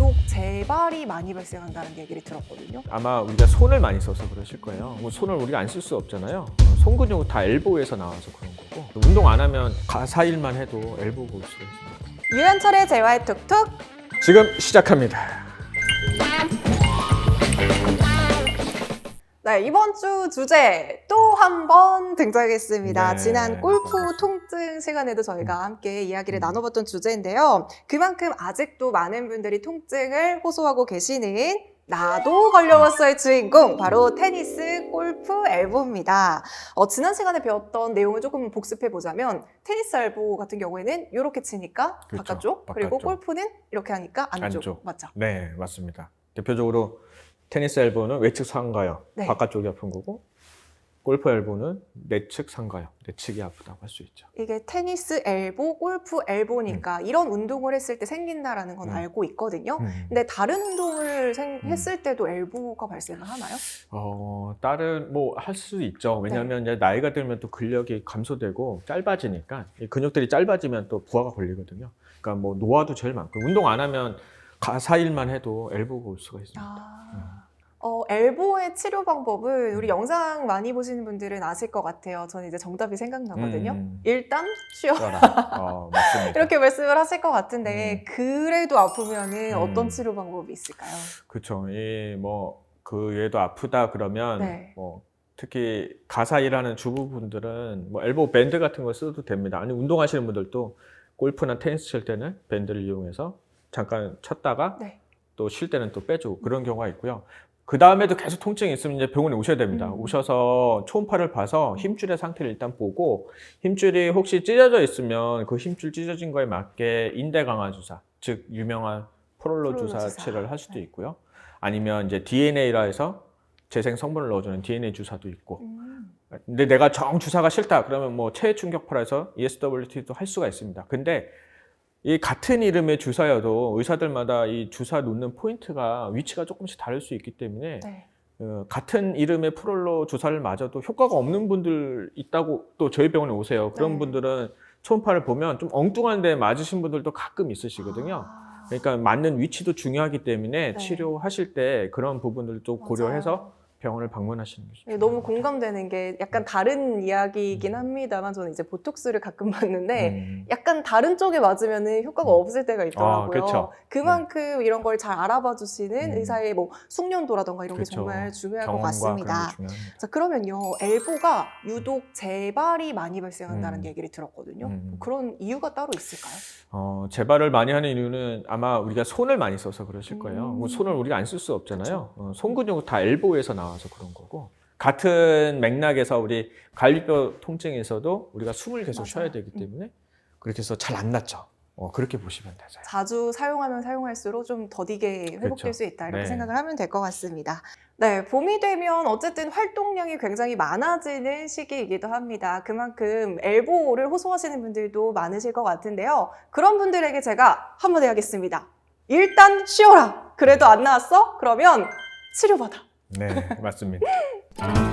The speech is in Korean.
유독 재발이 많이 발생한다는 얘기를 들었거든요. 아마 우리가 손을 많이 써서 그러실 거예요. 뭐 손을 우리가 안 쓸 수 없잖아요. 어, 손 근육 다 엘보에서 나와서 그런 거고 운동 안 하면 가사일만 해도 엘보가 올 수가 있습니다. 유현철의 재활 툭툭 지금 시작합니다. 네, 이번 주 주제 또 한 번 등장했습니다. 네. 지난 골프 통증 시간에도 저희가 함께 이야기를 음. 나눠봤던 주제인데요. 그만큼 아직도 많은 분들이 통증을 호소하고 계시는 나도 걸려봤어의 주인공 바로 테니스 골프 엘보입니다. 어, 지난 시간에 배웠던 내용을 조금 복습해 보자면 테니스 엘보 같은 경우에는 이렇게 치니까 그렇죠. 바깥쪽, 그리고 바깥쪽. 골프는 이렇게 하니까 안쪽, 안쪽. 맞죠? 네, 맞습니다. 대표적으로 테니스 엘보는 외측 상가요. 네. 바깥쪽이 아픈 거고 골프 엘보는 내측 상가요. 내측이 아프다고 할 수 있죠. 이게 테니스 엘보, 골프 엘보니까 이런 운동을 했을 때 생긴다라는 건 음. 알고 있거든요. 음. 근데 다른 운동을 생- 음. 했을 때도 엘보가 발생을 하나요? 어, 다른 뭐 할 수 있죠. 왜냐하면 이제 나이가 들면 또 근력이 감소되고 짧아지니까 이 근육들이 짧아지면 또 부하가 걸리거든요. 그러니까 뭐 노화도 제일 많고 운동 안 하면 가사일만 해도 엘보가 올 수가 있습니다. 아. 어, 엘보의 치료 방법은 우리 영상 많이 보시는 분들은 아실 것 같아요. 저는 이제 정답이 생각나거든요. 음. 일단 쉬어. 어, 맞습니다. 이렇게 말씀을 하실 것 같은데 그래도 아프면은 음. 어떤 치료 방법이 있을까요? 그렇죠. 이뭐그 얘도 아프다 그러면 네. 뭐 특히 가사 일하는 주부분들은 뭐 엘보 밴드 같은 거 써도 됩니다. 아니 운동하시는 분들도 골프나 테니스 칠 때는 밴드를 이용해서 잠깐 쳤다가 네. 또쉴 때는 또 빼주고 그런 경우가 있고요. 그 다음에도 계속 통증이 있으면 이제 병원에 오셔야 됩니다. 음. 오셔서 초음파를 봐서 힘줄의 상태를 일단 보고 힘줄이 혹시 찢어져 있으면 그 힘줄 찢어진 거에 맞게 인대 강화 주사, 즉 유명한 프롤로 프롤로 주사. 치료를 할 수도 네. 있고요. 아니면 이제 DNA라 해서 재생 성분을 넣어주는 DNA 주사도 있고. 음. 근데 내가 정 주사가 싫다 그러면 뭐 체해 충격파라 해서 E ESWT도 할 수가 있습니다. 근데 이 같은 이름의 주사여도 의사들마다 이 주사 놓는 포인트가 위치가 조금씩 다를 수 있기 때문에 네. 어, 같은 이름의 프롤로 주사를 맞아도 효과가 없는 분들 있다고 또 저희 병원에 오세요. 그런 네. 분들은 초음파를 보면 좀 엉뚱한 데 맞으신 분들도 가끔 있으시거든요. 아. 그러니까 맞는 위치도 중요하기 때문에 네. 치료하실 때 그런 부분들도 고려해서. 병원을 방문하시는 것이 예, 너무 중요합니다. 공감되는 게 약간 다른 이야기이긴 음. 합니다만 저는 이제 보톡스를 가끔 받는데 음. 약간 다른 쪽에 맞으면 효과가 음. 없을 때가 있더라고요. 아. 그만큼 이런 걸 잘 알아봐 주시는 음. 의사의 뭐 숙련도라던가 이런 게 그렇죠. 정말 중요할 것 같습니다. 게. 자, 그러면요. 엘보가 유독 재발이 많이 발생한다는 음. 얘기를 들었거든요. 음. 그런 이유가 따로 있을까요? 어, 재발을 많이 하는 이유는 아마 우리가 손을 많이 써서 그러실 거예요. 음. 뭐 손을 우리가 안 쓸 수 없잖아요. 어, 손 근육은 다 엘보에서 나와 서 그런 거고. 같은 맥락에서 우리 갈비뼈 통증에서도 우리가 숨을 계속 맞아요. 쉬어야 되기 때문에 그렇게 해서 잘 안 낫죠. 어, 그렇게 보시면 되죠. 자주 사용하면 사용할수록 좀 더디게 회복될 그렇죠. 수 있다 이렇게 네. 생각을 하면 될 것 같습니다. 네, 봄이 되면 어쨌든 활동량이 굉장히 많아지는 시기이기도 합니다. 그만큼 엘보를 호소하시는 분들도 많으실 것 같은데요. 그런 분들에게 제가 한마디 하겠습니다. 일단 쉬어라. 그래도 안 나았어? 그러면 치료받아. 네, 맞습니다.